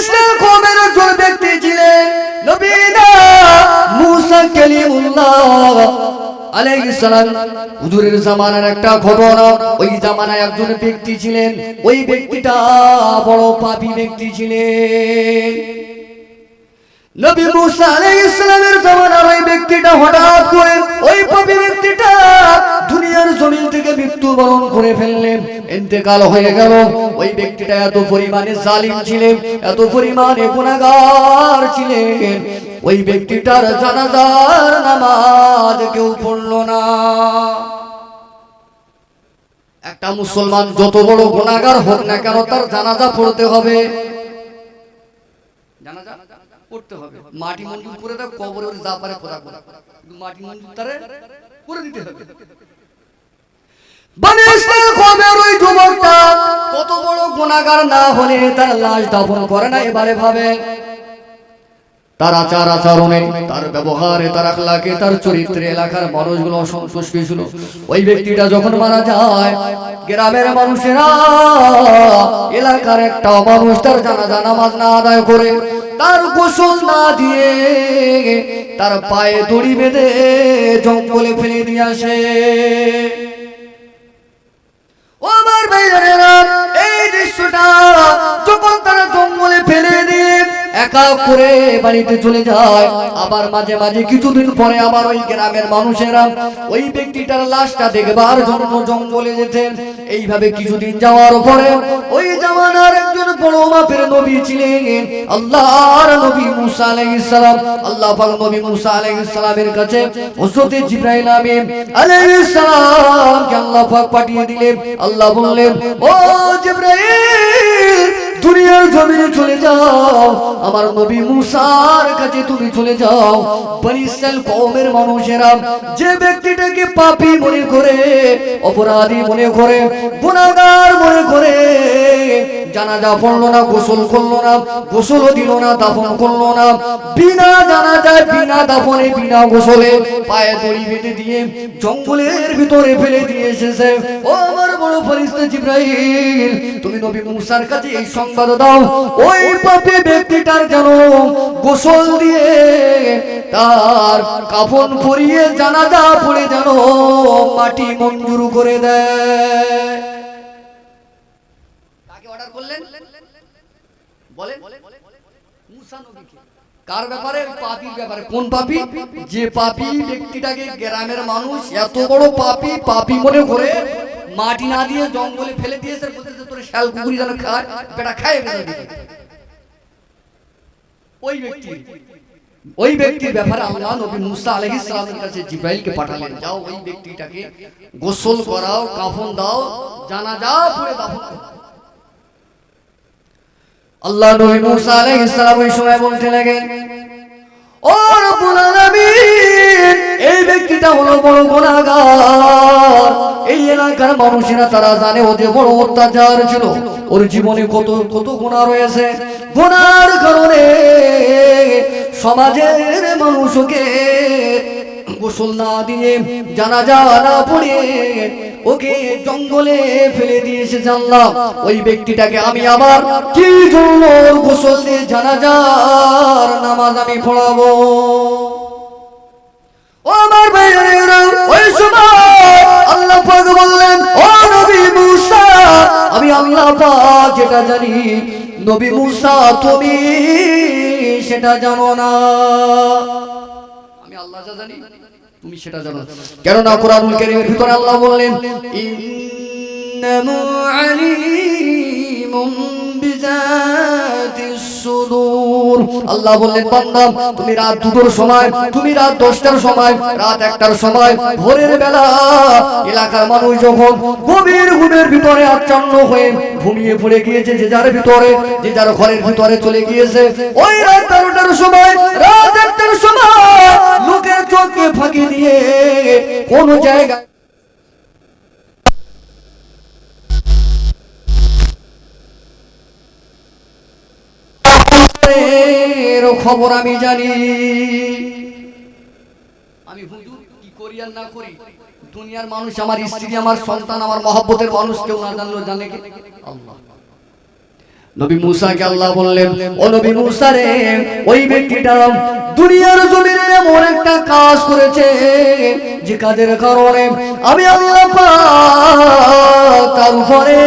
Israel কমের একজন ব্যক্তি ছিলেন নবীনা মুসা কালিমুল্লাহ একটা ওই জামানায় একজন ব্যক্তি ছিলেন, ওই ব্যক্তিটা বড় পাপি ব্যক্তি ছিলেন। নবী মুসা আলাইহিস সালামের জামানার ওই ব্যক্তিটা হঠাৎ করে ওই পাপী ব্যক্তিটা দুনিয়ার জমিন থেকে মৃত্যুবরণ করে ফেললেন। ইন্তেকাল হয়ে গেল। ওই ব্যক্তিটা এত পরিমাণে জালিম ছিলেন, এত পরিমাণে গুনাহগার ছিলেন। ওই ব্যক্তিটার জানাজার নামাজ কেউ পড়ল না। একটা মুসলমান যত বড় গুনাহগার হোক না কেন তার জানাজা পড়তে হবে। পড়তে হবে। মাটি মঞ্জুর করে দাও কবরে ওর যা পারে খোদা করে। কিন্তু মাটি মঞ্জুর তারে করে দিতে হবে। বনে ইসরায়েল ওই যুবকটা। কত বড় না হলে তার লাশ দাফন করে না এবারে ভাবে। তার আচার আচরণে তার ব্যবহারে তার আখলাকে তার চরিত্রে এলাকার মানুষগুলো অসন্তুষ্ট ছিল ওই ব্যক্তিটা যখন মারা যায় গ্রামের মানুষেরা এলাকার একটা মানুষ তার জানাজা নামাজ না আদায় করে তার গোসল না দিয়ে তার পায়ে দড়ি বেঁধে জঙ্গলে ফেলে দিয়ে আসে। এই দৃশ্যটা যখন তারা জঙ্গলে ফেলে দিয়ে একা করে বাড়িতে চলে যায়, আবার মাঝে মাঝে কিছুদিন পরে আবার ওই গ্রামের মানুষেরা ওই ব্যক্তিটার লাশটা দেখবার জন্য জঙ্গলে যেতেন। এইভাবে কিছুদিন যাওয়ার পরে ওই জামানার একজন বড় নবী ছিলেন। আল্লাহর নবী মুসা আলাইহিস সালাম, আল্লাহ পাক নবী মুসা আলাইহিস সালামের কাছে হযরত জিবরাইল আমিন আলাইহিস সালাম কে আল্লাহ পাক পাঠিয়ে দিলেন। আল্লাহ বললেন, ও জিবরাইল, দুনিয়ার জমিনে চলে যাও। আমার নবী মুসার কাছে তুমি চলে যাও। বনি ইসরাইল কওমের মানুষেরা যে ব্যক্তিটাকে পাপী মনে করে, অপরাধী মনে করে, গুনাহগার মনে করে জানাজা পড়ল না, গোসল করল না, গোসলও দিল না, দাফন করল না। বিনা জানাজায়, বিনা দাফনে, বিনা গোসলে পায়ে দড়ি বেঁধে দিয়ে জঙ্গলের ভিতরে ফেলে দিয়ে এসেছে। ও আমার বড় ফরিস্তা জিব্রাইল, তুমি নবী মুসার কাছে এই সংবাদ দাও। ওই পাপী ব্যক্তিটার যেন গোসল দিয়ে তার কাফন পরিয়ে জানাজা পড়ে যেন মাটি মঞ্জুর করে দেয়। করলেন? বলেন। মুসা নবীকে। কার ব্যাপারে? পাপীর ব্যাপারে। কোন পাপী? যে পাপী ব্যক্তিটাকে গ্রামের মানুষ এত বড় পাপী পাপী মনে করে মাটি না দিয়ে জঙ্গলে ফেলে দিয়েছে বলতেছে তোর শাল কুকুরি যেন খায় বেটা খায় ওই ব্যক্তি ওই ব্যক্তির ব্যাপারে আল্লাহ নবী মুসা আলাইহিস সালামের কাছে জিব্রাইলকে পাঠালেন। যাও ওই ব্যক্তিটাকে গোসল করাও কাফন দাও জানাজা পড়ে দাফন করো। আল্লাহ নবী মুসা আলাইহিস সালাম ওই সময় বলতে লাগেন, ও রব্বুল আলামিন, এই ব্যক্তিটা হলো বড় গুনাহগার। এই এলাকার মানুষেরা তারা জানে ও যে বড় অত্যাচার ছিল। ওর জীবনে কত কত গুনাহ রয়েছে। গুনার কারণে সমাজের মানুষকে গোসল না দিয়ে জানাজা না পড়ে ওকে জঙ্গলে ফেলে দিয়েছে জানলাম ওই ব্যক্তিটাকে আমি আবার কি জন্য গোসল দিয়ে জানাজার নামাজ আমি পড়াবো? ও আমার ভাইয়েরা, ওই সময় আল্লাহ পাক বললেন, ও নবী মুসা, আমি আল্লাহ পাক যেটা জানি, নবী মুসা, তুমি সেটা জানো না। আমি আল্লাহ জানি তুমি সেটা জানো। কেননা কোরআনুল কারীমের ভিতরে আল্লাহ বললেন ইন্নামু আলিমুম বিযাতিস সুদূর। আল্লাহ বললেন, বান্দা, তুমি রাত দুটোর সময়, তুমি রাত দশটার সময়, রাত একটার সময়, ভোরের বেলা এলাকার মানুষ যখন গভীর ঘুমের ভিতরে আচ্ছন্ন হয়ে ঘুমিয়ে পড়ে গিয়েছে, যে যার ভিতরে, যে যার ঘরের ভিতরে চলে গিয়েছে, ওই রাত বারোটার সময়, রাত একটার সময় লোকের চোখকে ফাঁকি দিয়ে কোন জায়গায় এর খবর আমি জানি। আমি হুজুর, কি করি আর না করি? দুনিয়ার মানুষ আমার স্ত্রী, আমার সন্তান, আমার মহব্বতের মানুষ, কেউ না জানলো জানে কি? আল্লাহ। নবী মুসাকে আল্লাহ বললেন, ও নবী মুসা রে, ওই ব্যক্তিটা দুনিয়ার জমিনে এমন একটা কাজ করেছে যে কাজের কারণে আমি আল্লাহ তার উপরে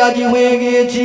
রাজি হয়ে গিয়েছি।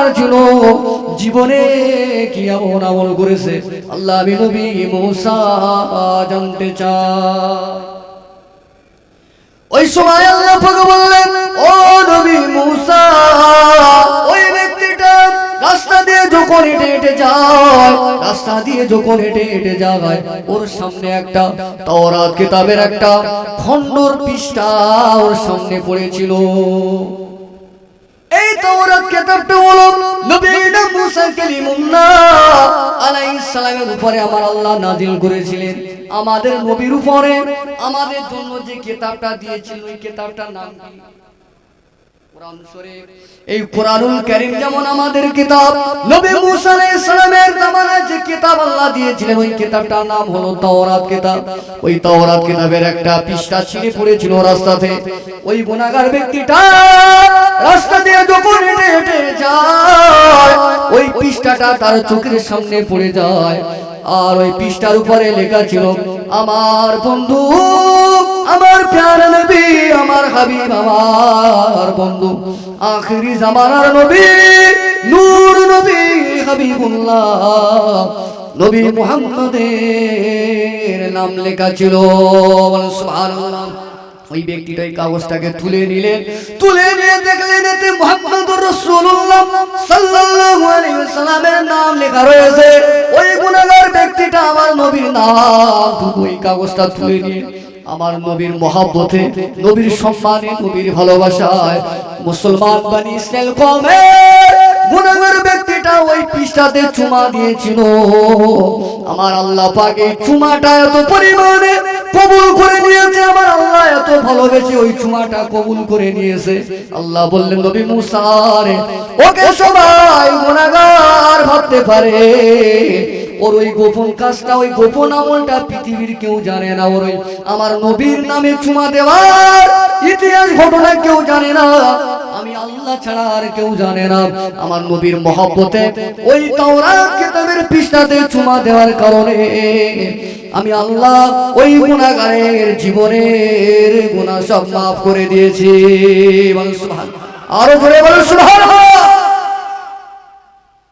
গুনাহগার ছিল জীবনে কি এমন আমল করেছে? আল্লাহ নবী মুসা জানতে চাই। সময় আল্লাহ বললেন, ও নবী মুসা, ওই ব্যক্তিটা রাস্তা দিয়ে যখন হেঁটে হেঁটে যায়, রাস্তা দিয়ে যখন হেঁটে হেঁটে যায়, ওর সামনে একটা তাওরাত কিতাবের একটা খণ্ডর পৃষ্ঠা ওর সামনে পড়েছিল। এই তাওরাত কিতাবটা হলো নবীনা মুসা কালিমুল্লাহ আলাইহিস সালামের উপরে আমার আল্লাহ নাজিল করেছিলেন। আমাদের নবীর উপরে, আমাদের জন্য যে কিতাবটা দিয়েছিল, ওই কিতাবটার নাম কি? এই কোরআনুল কারীম যেমন আমাদের কিতাব, নবী মুসা আলাইহিস সালামের জামানায় যে আল্লাহ দিয়েছিলেন, ওই কিতাবটার নাম হলো তাওরাত কিতাব। ওই তাওরাত কিতাবের একটা পৃষ্ঠা ছিঁড়ে পড়েছিল রাস্তাতে। ওই গুনাহগার ব্যক্তিটা রাস্তা দিয়ে যখন হেঁটে হেঁটে যায়, ওই পৃষ্ঠাটা তার চোখের সামনে পড়ে যায়। আর ওই পৃষ্ঠার উপরে লেখা ছিল, আমার বন্ধু, আমার প্যার নবী, আমার হাবিব, আমার বন্ধু, আখিরি জামানার নবী, নূর নবী হাবিবুল্লাহ। নবী মুহাম্মাদের নাম লেখা ছিল। ওই ব্যক্তিটা ওই কাগজটাকে তুলে নিলেন। তুলে নিয়ে দেখলেন এতে মুহাম্মদুর সাল্লাল্লাহু আলাইহি নাম লেখা রয়েছে। ওই ব্যক্তিটা আমার নবীর নাম। ওই কাগজটা তুলে নিয়ে আমার নবীর মহাব্বতে, নবীর সম্মানে, নবীর ভালোবাসায় মুসলমান বানি ইসরায়েল ব্যক্তিটা ওই পৃষ্ঠাতে চুমা দিয়েছিল। আমার আল্লাহ পাক চুমাটা এত পরিমাণে কবুল করে নিয়েছে, আমার আল্লাহ এত ভালোবেসে ওই চুমাটা কবুল করে নিয়েছে। আল্লাহ বললেন, নবী মুসা রে ওকে সবাই গুনাহগার ভাবতে পারে। ওর ওই গোপন কাজটা, ওই গোপন আমলটা পৃথিবীর কেউ জানে না। ওর আমার নবীর নামে চুমা দেওয়ার ইতিহাস, ঘটনা কেউ জানে না। আমি আল্লাহ ছাড়া আর কেউ জানে না। আমার নবীর মহব্বতে ওই তাওরাত কিতাবের পৃষ্ঠাতে চুমা দেওয়ার কারণে আমি আল্লাহ ওই গুনাহগারের জীবনের গুনাহ সব মাফ করে দিয়েছি। আরও জোরে বলেন সুবহানাল্লাহ।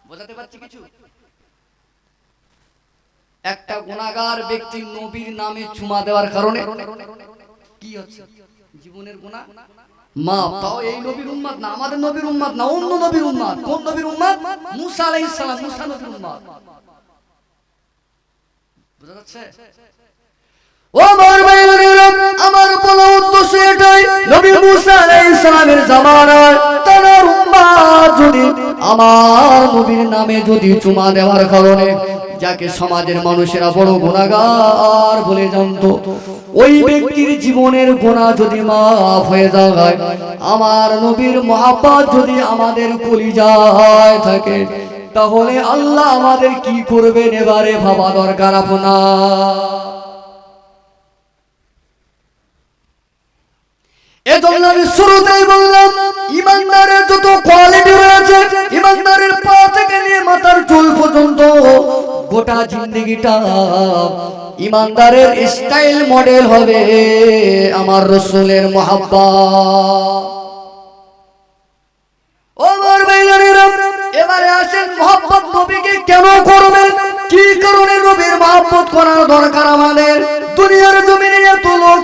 বোঝাতে পারছি কিছু? একটা গুনাহগার ব্যক্তি নবীর নামে চুমা দেওয়ার কারণে কি হচ্ছে? জীবনের গুনাহ মাপ তাও এই নবীর উম্মত না, আমাদের নবীর উম্মত না, অন্য নবীর উম্মত কোন নবীর উম্মত মুসা মুসা নবীর উম্মত বুঝা যাচ্ছে? ও আমার ভাইয়েরা, আমার বলা উদ্দেশ্য এটাই, নবী মুসা আলাইহিস জামানায় তার উম্মত যদি আমার নবীর নামে যদি চুমা দেওয়ার কারণে যাকে সমাজের মানুষেরা বড় গুণাগার বলে জানতো ওই ব্যক্তির জীবনের গুণা যদি মাফ হয়ে যায়, আমার নবীর মহাব্বত যদি আমাদের কলিজায় থাকে, তাহলে আল্লাহ আমাদের কি করবেন এবারে ভাবা দরকার আপনার? এজন্য গোটা জিন্দগিটা ইমানদারের স্টাইল মডেল হবে আমার রসুলের মহাব্বা কেন করবেন? কি কারণে করার দরকার আমাদের? দুনিয়ার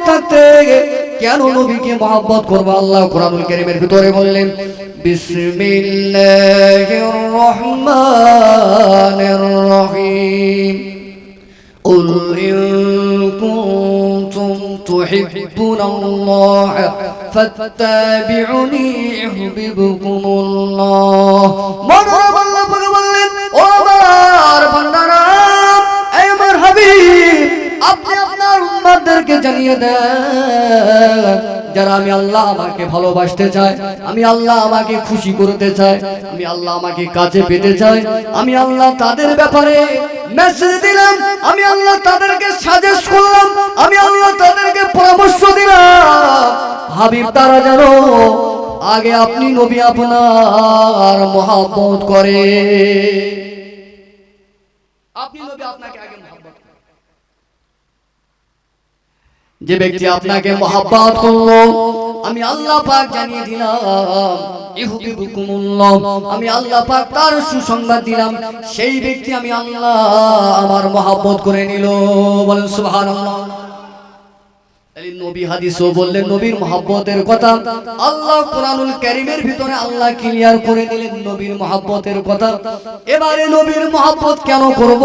থাকতে আল্লাহ ভিতরে বললেন, বিসমিল্লাহির রহমানির রহিম। قل إن كنتم تحبون الله فاتبعوني يحببكم الله মনোরম আল্লাহ পাক বললেন ও আমার বান্দারা এই আমার হাবিব আপনি আপনার উম্মতদেরকে জানিয়ে দেন যারা আমি আল্লাহ আমাকে ভালোবাসতে চাই আমি আল্লাহ আমাকে খুশি করতে চাই আমি আল্লাহ আমাকে কাছে পেতে চাই, আমি আল্লাহ তাদের ব্যাপারে মেসেজ দিলাম, আমি আল্লাহ তাদেরকে সাজেস্ট করলাম, আমি আল্লাহ তাদেরকে পরামর্শ দিলাম। হাবিব, তারা জানো আগে আপনি নবী আপনার মহাব্বত করে। আপনি নবী আপনাকে আগে মহাব্বত করে। যে ব্যক্তি আপনাকে মহাব্বত করল আমি আল্লাহ পাক জানিয়ে দিলাম আমি আল্লাহ পাক তার সুসংবাদ দিলাম সেই ব্যক্তি আমি আল্লাহ আমার মহাব্বত করে নিল বলেন সুবহানাল্লাহ। নবী হাদিসও বললেন নবীর মহাব্বতের কথা। আল্লাহ কোরআনুল কারীমের ভিতরে আল্লাহ ক্লিয়ার করে দিলেন নবীর মহাব্বতের কথা। এবারে নবীর মহাব্বত কেন করব?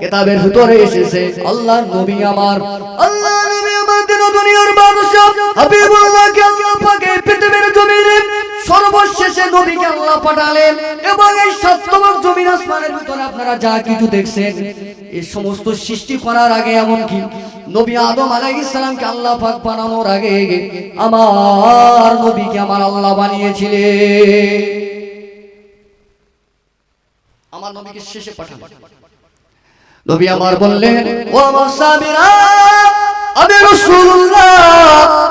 কিতাবের ভিতরে এসেছে আল্লাহ নবী আমার। আল্লাহ নবী আমার দুনিয়ার মানুষ। হাবিবুল্লাহকে আল্লাহ পাকে পৃথিবীর জমিনে সর্বশেষে নবীকে আল্লাহ পাঠালেন এবং এই সপ্তমক জমিন আসমানের ভিতরে আপনারা যা কিছু দেখছেন, এই সমস্ত সৃষ্টি করার আগে এমন কি নবী আদম আলাইহিস সালামকে আল্লাহ পাক বানানোর আগে আমার নবীকে আমার আল্লাহ বানিয়েছিলেন। আমার নবীকে শেষে পাঠান নবী আমার বললেন, ও আমার সাবিরা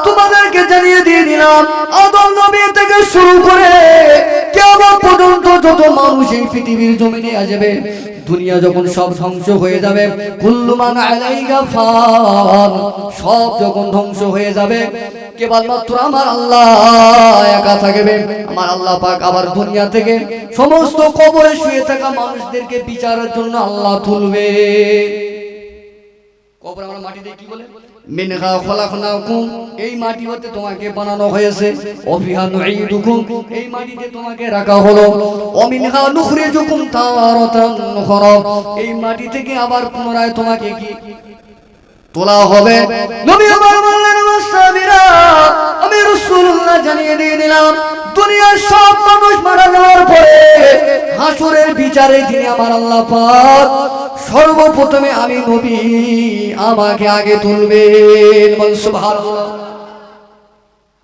তোমাদেরকে জানিয়ে দিয়ে দিলাম, আদম নবী থেকে শুরু করে কিয়ামত পর্যন্ত যত মানুষ এই পৃথিবীর জমিনে আসবে, দুনিয়া যখন সব ধ্বংস হয়ে যাবে সব যখন ধ্বংস হয়ে যাবে, কেবলমাত্র আমার আল্লাহ একা থাকবে, আমার আল্লাহ পাক আবার দুনিয়া থেকে সমস্ত কবরে শুয়ে থাকা মানুষদেরকে বিচারের জন্য আল্লাহ তুলবে। কবর আমরা মাটি দিয়ে কি বলে? মিনহা খলাকনাকুম এই মাটি তোমাকে বানানো হয়েছে। অফিহা নুঈদুকুম মাটিতে তোমাকে রাখা হলো। অমিনহা নুখরিজুকুম তারাতান উখরা এই মাটি থেকে আবার পুনরায় তোমাকে কি তোলা হবে। আমি রাসূলুল্লাহ জানিয়ে দিয়ে দিলাম, দুনিয়ার সব মানুষ মারা যাওয়ার পরে হাসরের বিচারে দিনে আমার আল্লাহ পাক, সর্বপ্রথমে আমি নবী আমাকে আগে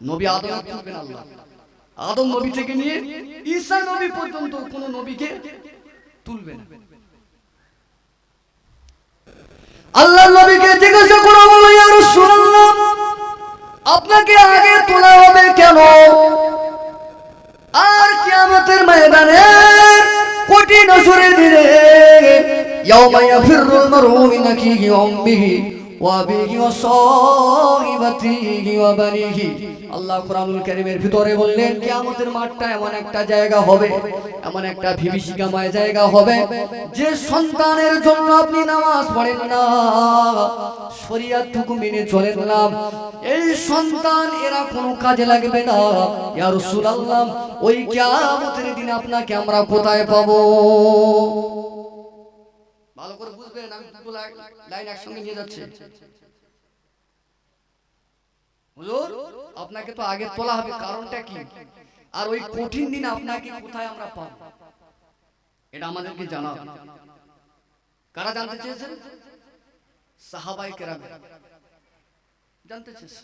নবী আদম আদম নবী থেকে নিয়ে ঈসা নবী পর্যন্ত কোন নবীকে তুলবেন আল্লাহ নবীকে জিজ্ঞাসা করা, বলো আর সুরাল্লাহ আপনাকে আগে তোলা হবে কেন? আর কিয়ামতের ময়দানে কোটি আসরের দিনে, ইয়াউমা ইয়াফিরুল মারউ মিন আখিহি ওয়া উম্মিহি সাহিবাতিহি ওয়া বানিহি আল্লাহ কোরআনুল কারীমের ভিতরে বললেন, কিয়ামতের মাঠটা এমন একটা জায়গা হবে, এমন একটা বিভীষিকাময় জায়গা হবে, যে সন্তানের জন্য আপনি নামাজ পড়েন না শরিয়াতটুকু মেনে চলেন না। এই সন্তান, এরা কোনো কাজে লাগবে না। ইয়া রাসূলুল্লাহ, ওই কিয়ামতের দিন আপনাকে আমরা কোথায় পাবো? বুঝবেন লাইন একসঙ্গে নিয়ে যাচ্ছে। হুজুর, আপনাকে তো আগে তোলা হবে, কারণটা কি? আর ওই কঠিন দিন আপনাকে কোথায় আমরা পাব? এটা আমাদেরকে জানা কারা জানতে চেয়েছেন? সাহাবাই কেরাম। জানতে চেয়েছে